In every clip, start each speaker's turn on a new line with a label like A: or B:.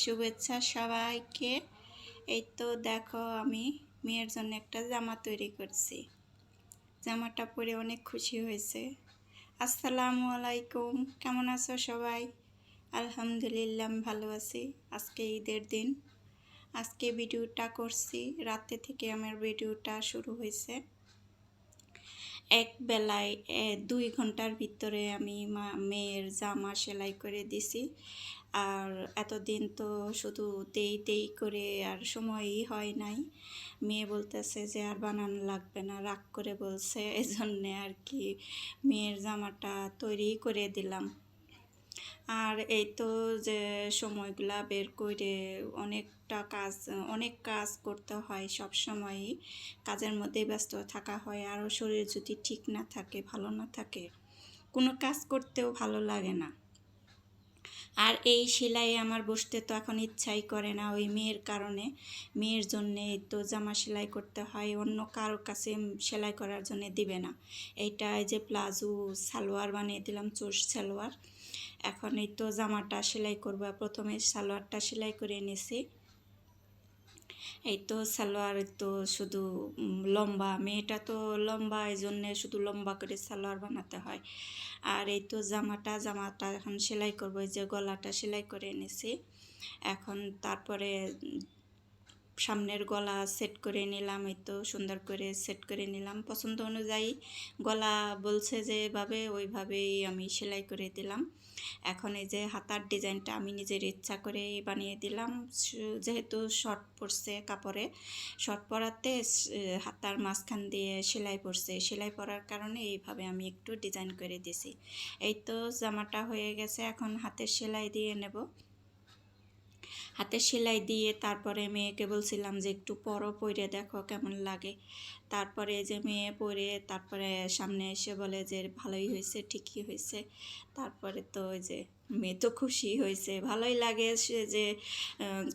A: শুভেচ্ছা সবাইকে। এই তো দেখো আমি মেয়ের জন্য একটা জামা তৈরি করছি। জামাটা পরে অনেক খুশি হয়েছে। আসসালামু আলাইকুম, কেমন আছো সবাই? আলহামদুলিল্লাহ ভালো আছি। আজকে ঈদের দিন। আজকে ভিডিওটা করছি। রাতে থেকে আমার ভিডিওটা শুরু হয়েছে। এক বেলায় দুই ঘণ্টার ভিতরে আমি মা- মেয়ের জামা সেলাই করে দিছি। আর এতদিন তো শুধু দেই দেই করে আর সময়ই হয় নাই। মেয়ে বলতেছে যে, আর বানানো লাগবে না। রাগ করে বলছে। এজন্যে জন্যে আর কি মেয়ের জামাটা তৈরি করে দিলাম। আর এই তো যে সময়গুলা বের করে অনেকটা কাজ, অনেক কাজ করতে হয় সব সময়ই। কাজের মধ্যে ব্যস্ত থাকা হয় আরও শরীর যদি ঠিক না থাকে, ভালো না থাকে, কোনো কাজ করতেও ভালো লাগে না। আর এই সেলাই আমার বসতে তো এখন ইচ্ছাই করে না ওই মেয়ের কারণে। মেয়ের জন্যে তো জামা সেলাই করতে হয়, অন্য কারও কাছে সেলাই করার জন্য দিবে না। এইটা যে প্লাজো সালোয়ার বানিয়ে দিলাম চোষ সালোয়ার। এখন এই তো জামাটা সেলাই করব প্রথমে সালোয়ারটা সেলাই করে নিয়েছি এই তো সালোয়ার তো শুধু লম্বা, মেয়েটা তো লম্বা এই জন্যে শুধু লম্বা করে সালোয়ার বানাতে হয়। আর এই তো জামাটা জামাটা এখন সেলাই করব, এই যে গলাটা সেলাই করে এনেছি। এখন তারপরে সামনের গলা সেট করে নিলাম, এই তো সুন্দর করে সেট করে নিলাম। পছন্দ অনুযায়ী গলা বলছে যে এভাবে, ওইভাবেই আমি সেলাই করে দিলাম। এখন এই যে হাতার ডিজাইনটা আমি নিজের ইচ্ছা করে বানিয়ে দিলাম। যেহেতু শর্ট পড়ছে কাপড়ে শর্ট পরাতে হাতার মাঝখান দিয়ে সেলাই পড়ছে সেলাই পরার কারণে এইভাবে আমি একটু ডিজাইন করে দিছি। এই তো জামাটা হয়ে গেছে, এখন হাতের সেলাই দিয়ে নেব। হাতে সেলাই দিয়ে তারপরে মেয়েকে বলছিলাম যে, একটু পরো পরে দেখো কেমন লাগে। তারপরে যে মেয়ে পরে তারপরে সামনে এসে বলে যে, ভালোই হয়েছে, ঠিকই হয়েছে। তারপরে তো ওই যে মেয়ে তো খুশি হয়েছে। ভালোই লাগে সে যে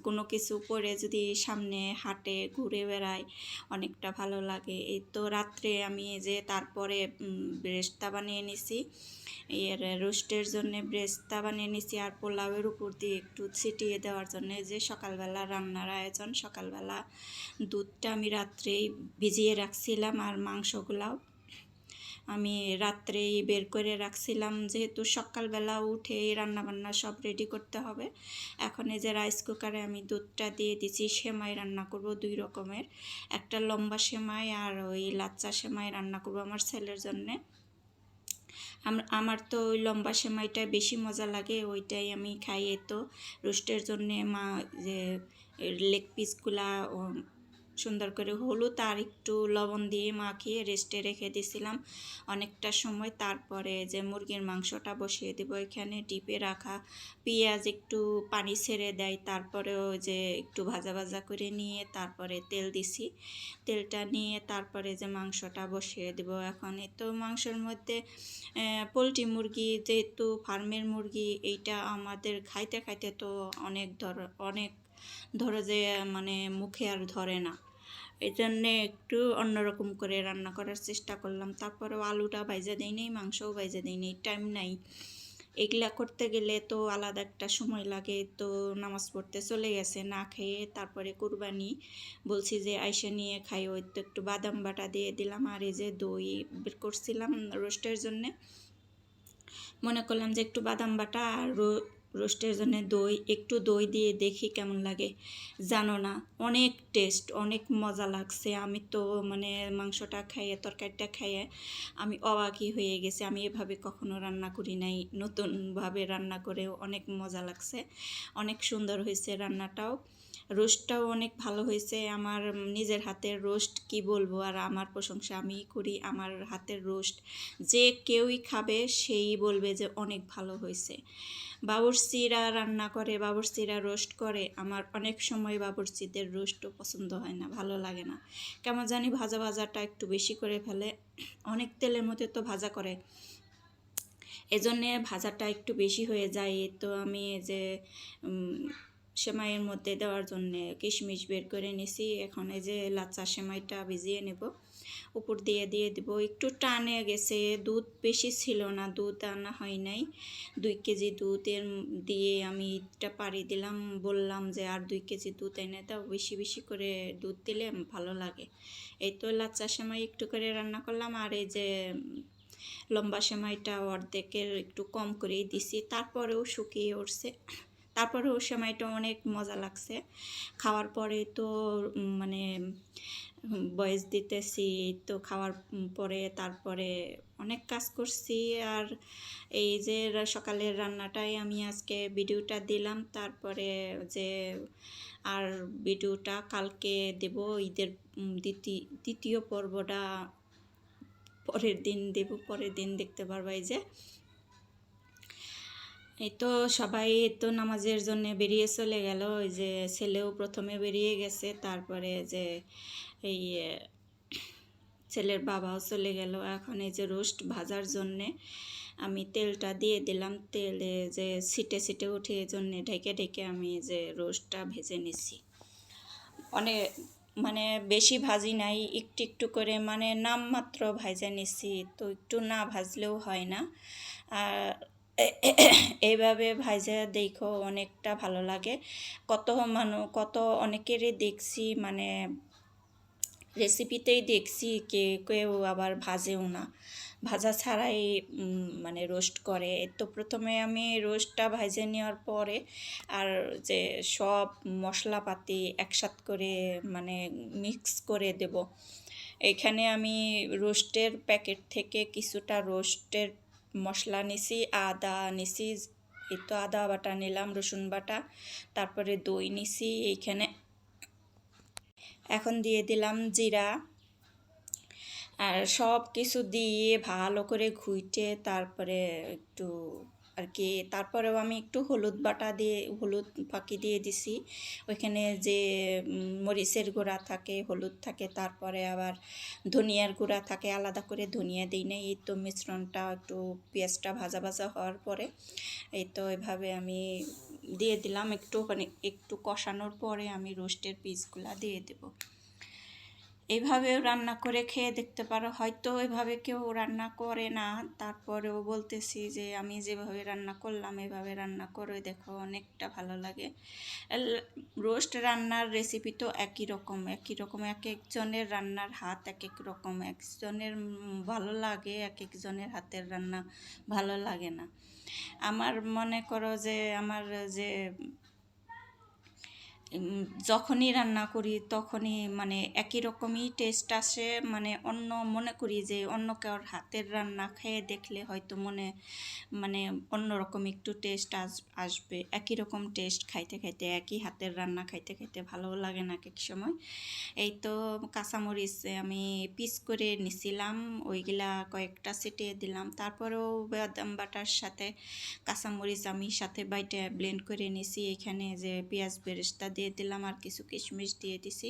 A: কোনো কিছু পরে যদি সামনে হাঁটে, ঘুরে বেড়ায়, অনেকটা ভালো লাগে। এই তো রাত্রে আমি যে তারপরে ব্রেস্তা বানিয়ে নিছি। এর রোস্টের জন্য ব্রেস্তা বানিয়ে নিছি আর পোলাওয়ের উপর দিয়ে একটু ছিটিয়ে দেওয়ার জন্য যে সকালবেলা রান্নার আয়োজন, সকালবেলা দুধটা আমি রাত্রেই ভিজিয়ে রাখছিলাম আর মাংসগুলাও। আমি রাত্রেই বের করে রাখছিলাম, যেহেতু সকালবেলা উঠে রান্না বান্না সব রেডি করতে হবে। এখন এই যে রাইস কুকারে আমি দুধটা দিয়ে দিছি, সেমাই রান্না করব দুই রকমের। একটা লম্বা সেমাই আর ওই লাচ্চা সেমাই রান্না করব আমার ছেলের জন্যে। আম- আমার তো ওই লম্বা সেমাইটা বেশি মজা লাগে, ওইটাই আমি খাই এই তো রোস্টের জন্যে মা, যে লেগ পিসগুলা সুন্দর করে হলুদ আর একটু লবণ দিয়ে মাখিয়ে রেস্টে রেখে দিছিলাম। অনেকটা সময় তারপরে যে মুরগির মাংসটা বসিয়ে দেবো, এখানে ডিপে রাখা পেঁয়াজ একটু পানি ছেড়ে দেয়, তারপরে ওই যে একটু ভাজা ভাজা করে নিয়ে তারপরে তেল দিছি। তেলটা নিয়ে তারপরে যে মাংসটা বসিয়ে দেব এখন। তো মাংসের মধ্যে পোলট্রি মুরগি যেহেতু ফার্মের মুরগি, এইটা আমাদের খাইতে খাইতে তো অনেক ধর, অনেক ধরো যে মানে মুখে আর ধরে না। এই জন্যে একটু অন্যরকম করে রান্না করার চেষ্টা করলাম। তারপরেও আলুটা ভাইজা দিই নেই, মাংসও ভাইজা দিই নেই টাইম নাই। এগুলা করতে গেলে তো আলাদা একটা সময় লাগে, তো নামাজ পড়তে চলে গেছে, না খেয়ে তারপরে কুরবানি। বলছি যে আইসা নিয়ে খাই, ওই তো একটু বাদাম বাটা দিয়ে দিলাম, আর এই যে দই বের করছিলাম রোস্টের জন্যে। মনে করলাম যে একটু বাদাম বাটা আর রোস্টের জন্য দই, একটু দই দিয়ে দেখি কেমন লাগে। জানো না, অনেক টেস্ট অনেক মজা লাগছে। আমি তো মানে মাংসটা খাইয়ে, তরকারিটা খাইয়ে আমি অবাকি হয়ে গেছি। আমি এভাবে কখনো রান্না করি নাই। নতুনভাবে রান্না করেও অনেক মজা লাগছে। অনেক সুন্দর হয়েছে রান্নাটাও। রোস্টটাও অনেক ভালো হয়েছে। আমার নিজের হাতের রোস্ট কি বলব? আর আমার প্রশংসা আমি করি, আমার হাতের রোস্ট যে কেউই খাবে, সেই বলবে যে অনেক ভালো হয়েছে। বাবরচিরা রান্না করে বাবরচিরা রোস্ট করে। আমার অনেক সময় বাবরচিদের রোস্টও পছন্দ হয় না, ভালো লাগে না। কেমন জানি ভাজা ভাজাটা একটু বেশি করে ফেলে। অনেক তেলের মধ্যে তো ভাজা করে। এজন্যে ভাজাটা একটু বেশি হয়ে যায়। তো আমি যে সেমাইয়ের মধ্যে দেওয়ার জন্য কিশমিশ বের করে নিছি। এখন এই যে লাচ্চা সেমাইটা ভিজিয়ে নেব। উপর দিয়ে দিয়ে দিব। একটু টানে গেছে। দুধ বেশি ছিল না, দুধ আনা হয় নাই। দুই কেজি দুধের দিয়ে আমি এটা পাড়ি দিলাম। বললাম যে আর দুই কেজি দুধ এনে দাও। বেশি বেশি করে দুধ দিলে ভালো লাগে। এই তো লাচ্চার সময় একটু করে রান্না করলাম। আর এই যে লম্বা সময়টা অর্ধেকের একটু কম করেই দিছি। তারপরেও শুকিয়ে উঠছে। তারপরেও সময়টা অনেক মজা লাগছে। খাওয়ার পরে তো মানে বয়েস দিতেছি, তো খাওয়ার পরে তারপরে অনেক কাজ করছি। আর এই যে সকালের রান্নাটাই আমি আজকে ভিডিওটা দিলাম। তারপরে যে আর ভিডিওটা কালকে দেব, ঈদের দ্বিতীয় পর্বটা পরের দিন দেব, পরের দিন দেখতে পারবা এই যে। এই তো সবাই তো নামাজের জন্য বেরিয়ে চলে গেল। ওই যে ছেলেও প্রথমে বেরিয়ে গেছে, তারপরে যে এই ছেলের বাবাও চলে গেল। এখন এই যে রোস্ট ভাজার জন্যে আমি তেলটা দিয়ে দিলাম। তেলে যে ছিটে ছিটে উঠে এই জন্যে ঢেকে ঢেকে আমি যে রোস্টটা ভেজে নিছি। অনেক মানে বেশি ভাজি নাই, একটু একটু করে মানে নামমাত্র ভাজা নিছি। তো একটু না ভাজলেও হয় না। আর এইভাবে ভাজা দেখো অনেকটা ভালো লাগে। কত মানুষ কত অনেকেরই দেখছি মানে রেসিপিতেই দেখছি, কে, কেউ আবার ভাজেও না। ভাজা ছাড়াই মানে রোস্ট করে। তো প্রথমে আমি রোস্টটা ভাজে নেওয়ার পরে আর যে সব মশলাপাতি একসাথ করে মানে মিক্স করে দেব। এখানে আমি রোস্টের প্যাকেট থেকে কিছুটা রোস্টের মশলা নিছি, আদা নিছি, এই তো আদা বাটা নিলাম, রসুন বাটা। তারপরে দই নিছি এইখানে। এখন দিয়ে দিলাম জিরা। আর সব কিছু দিয়ে ভালো করে ঘুইটে তারপরে একটু আর কি তারপরেও আমি একটু হলুদ বাটা দিয়ে, হলুদ ফাঁকি দিয়ে দিছি। ওইখানে যে মরিচের গুঁড়া থাকে, হলুদ থাকে, তারপরে আবার ধনিয়ার গুঁড়া থাকে, আলাদা করে ধনিয়া দিই না। এই তো মিশ্রণটা একটু পেঁয়াজটা ভাজা ভাজা হওয়ার পরে, এই তো এভাবে আমি দিয়ে দিলাম। একটু মানে একটু কষানোর পরে আমি রোস্টের পিসগুলা দিয়ে দেবো। এইভাবেও রান্না করে খেয়ে দেখতে পারো। হয়তো এভাবে কেউ রান্না করে না। তারপরেও বলতেছি যে, আমি যেভাবে রান্না করলাম, এভাবে রান্না করে। দেখো, অনেকটা ভালো লাগে। রোস্ট রান্নার রেসিপি তো একই রকম। একই রকম, এক একজনের রান্নার হাত এক এক রকম। একজনের ভালো লাগে, এক একজনের হাতের রান্না ভালো লাগে না। আমার মনে করো যে, আমার যে যখনই রান্না করি তখনই মানে একই রকমই টেস্ট আসে মানে অন্য মনে করি যে অন্য কারোর হাতের রান্না খেয়ে দেখলে হয়তো মনে মানে অন্যরকম একটু টেস্ট আস, আসবে। একই রকম টেস্ট খাইতে খাইতে, একই হাতের রান্না খাইতে খাইতে ভালো লাগে না এক সময়। এই তো কাঁচামরিচ আমি পিস করে নিছিলাম, ওইগুলা কয়েকটা ছিটিয়ে দিলাম। তারপরেও বাদাম বাটার সাথে কাঁচামরিচ আমি সাথে বাইটে ব্লেন্ড করে নিছি। এখানে যে পেঁয়াজ বেরেস্তা দিয়ে দিলাম আর কিছু কিশমিশ দিয়ে দিছি।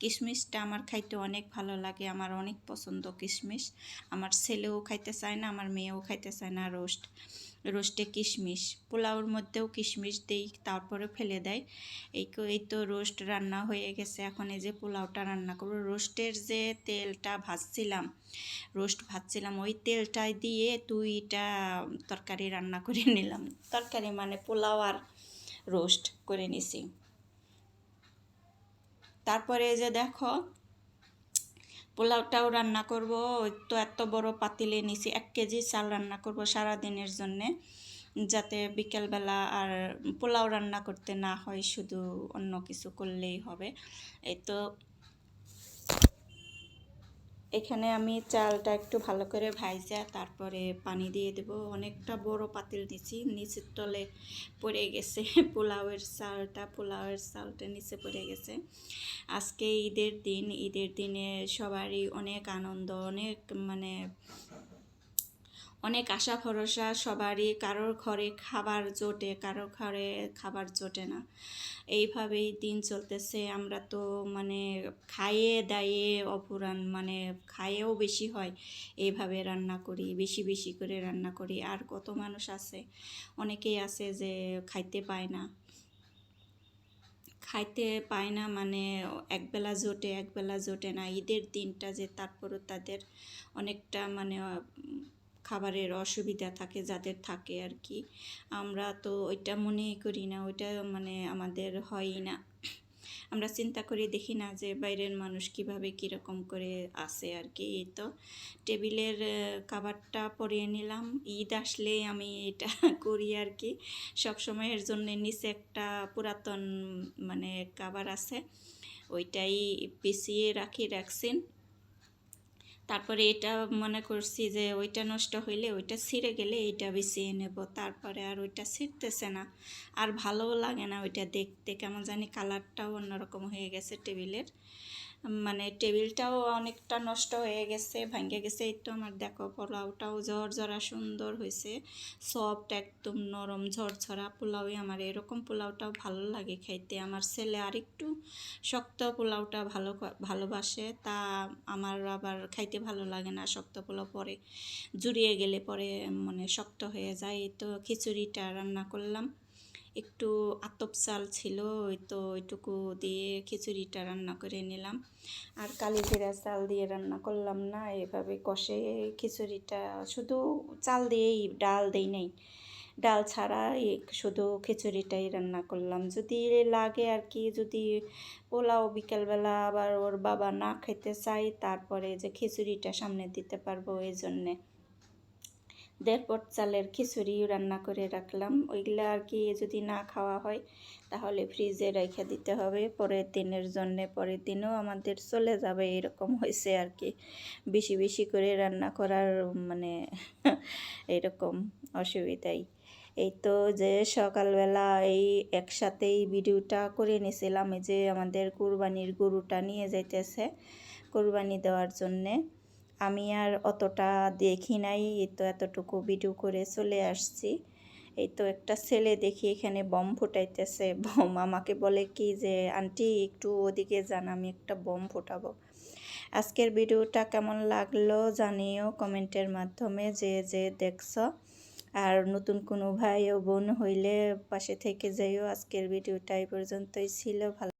A: কিশমিশটা আমার খাইতে অনেক ভালো লাগে, আমার অনেক পছন্দ কিশমিশ। আমার ছেলেও খাইতে চায় না, আমার মেয়েও খাইতে চায় না রোস্ট, রোস্টে কিশমিশ। পোলাওর মধ্যেও কিশমিশ দেই, তারপরে ফেলে দেয়। এই এই তো রোস্ট রান্না হয়ে গেছে, এখন এই যে পোলাওটা রান্না করব। রোস্টের যে তেলটা ভাজছিলাম, রোস্ট ভাজছিলাম, ওই তেলটাই দিয়ে দুইটা তরকারি রান্না করে নিলাম। তরকারি মানে পোলাও আর রোস্ট করে নিছি। তারপরে এই যে দেখো, পোলাওটাও রান্না করব। ওই তো এত বড় পাতিলে নিছি, এক কেজি চাল রান্না করব সারা দিনের জন্যে, যাতে বিকেলবেলা আর পোলাও রান্না করতে না হয়, শুধু অন্য কিছু করলেই হবে। এই তো এখানে আমি চালটা একটু ভালো করে ভাইজা, তারপরে পানি দিয়ে দেব। অনেকটা বড় পাতিল দিছি নিচের তলে পড়ে গেছে। পোলাওয়ের চালটা পোলাওয়ের চালটা নিচে পড়ে গেছে। আজকে ঈদের দিন। ঈদের দিনে সবারই অনেক আনন্দ, অনেক মানে অনেক আশা ভরসা, সবারই কারোর ঘরে খাবার জোটে, কারোর ঘরে খাবার জোটে না। এইভাবেই দিন চলতেছে। আমরা তো মানে খাইয়ে দাইয়ে অপুরান মানে খাইয়েও বেশি হয়। এইভাবে রান্না করি, বেশি বেশি করে রান্না করি। আর কত মানুষ আছে, অনেকেই আছে যে খাইতে পায় না। খাইতে পায় না মানে একবেলা জোটে একবেলা জোটে না। ঈদের দিনটা যে তারপরও তাদের অনেকটা মানে খাবারের অসুবিধা থাকে, যাদের থাকে আর কি। আমরা তো ওইটা মনেই করি না, ওইটা মানে আমাদের হয়ই না। আমরা চিন্তা করে দেখি না যে বাইরের মানুষ কীভাবে কীরকম করে আসে আর কি। এই তো টেবিলের খাবারটা পরিয়ে নিলাম। ঈদ আসলে আমি এটা করি আর কি। সব সময়ের জন্য নিচে একটা পুরাতন মানে কাবার আছে। ওইটাই পিছিয়ে রাখি রাখছেন তারপরে এটা মনে করছি যে ওইটা নষ্ট হইলে ওইটা ছিঁড়ে গেলে এটা বিছিয়ে নেব, তারপরে আর ওইটা ছিঁড়তেছে না। আর ভালোও লাগে না ওইটা দেখতে, কেমন জানি কালারটাও অন্যরকম হয়ে গেছে টেবিলের। মানে টেবিলটাও অনেকটা নষ্ট হয়ে গেছে, ভাঙ্গে গেছে। এই তো আমার দেখো পোলাওটাও ঝরঝরা সুন্দর হয়েছে। সফট একদম নরম ঝরঝরা পোলাওই আমার। এরকম পোলাওটাও ভালো লাগে খাইতে। আমার ছেলে আরেকটু শক্ত পোলাওটা ভালো ভালোবাসে। তা আমার আবার খাইতে ভালো লাগে না শক্ত পোলাও। পরে জুড়িয়ে গেলে পরে মানে শক্ত হয়ে যায়। এই তো খিচুড়িটা রান্না করলাম। একটু আতপ চাল ছিল ওই তো ওইটুকু দিয়ে খিচুড়িটা রান্না করে নিলাম। আর কালি জিরা চাল দিয়ে রান্না করলাম না, এভাবে কষে খিচুড়িটা শুধু চাল দিয়েই, ডাল দেই নাই। ডাল ছাড়া শুধু খিচুড়িটাই রান্না করলাম। যদি লাগে আর কি, যদি পোলাও বিকেলবেলা আবার ওর বাবা না খেতে চাই তারপরে যে খিচুড়িটা সামনে দিতে পারব, এই জন্যে। দেড় পট চালের খিচুড়ি রান্না করে রাখলাম। ওইগুলো আর কি যদি না খাওয়া হয়, তাহলে ফ্রিজে রেখে দিতে হবে। পরের দিনের জন্যে পরের দিনও আমাদের চলে যাবে, এরকম হয়েছে আর কি। বেশি বেশি করে রান্না করার মানে এরকম অসুবিধাই। এই তো যে সকালবেলা এই একসাথেই ভিডিওটা করে নিয়েছিলাম যে আমাদের কুরবানির গরুটা নিয়ে যাইতেছে, কুরবানি দেওয়ার জন্যে। আমি আর অতটা দেখি নাই, এই তো এতটুকু ভিডিও করে চলে আসছি। এই তো একটা ছেলে দেখি এখানে বম ফুটাইতেছে, বম আমাকে বলে কি যে, আন্টি, একটু ওদিকে যান, আমি একটা বম ফুটাবো। আজকের ভিডিওটা কেমন লাগল জানিও কমেন্টের মাধ্যমে, যে যে দেখছ। আর নতুন কোনো ভাই ও বোন হইলে পাশে থেকে যাইও, আজকের ভিডিওটা এই পর্যন্তই ছিল, ভালো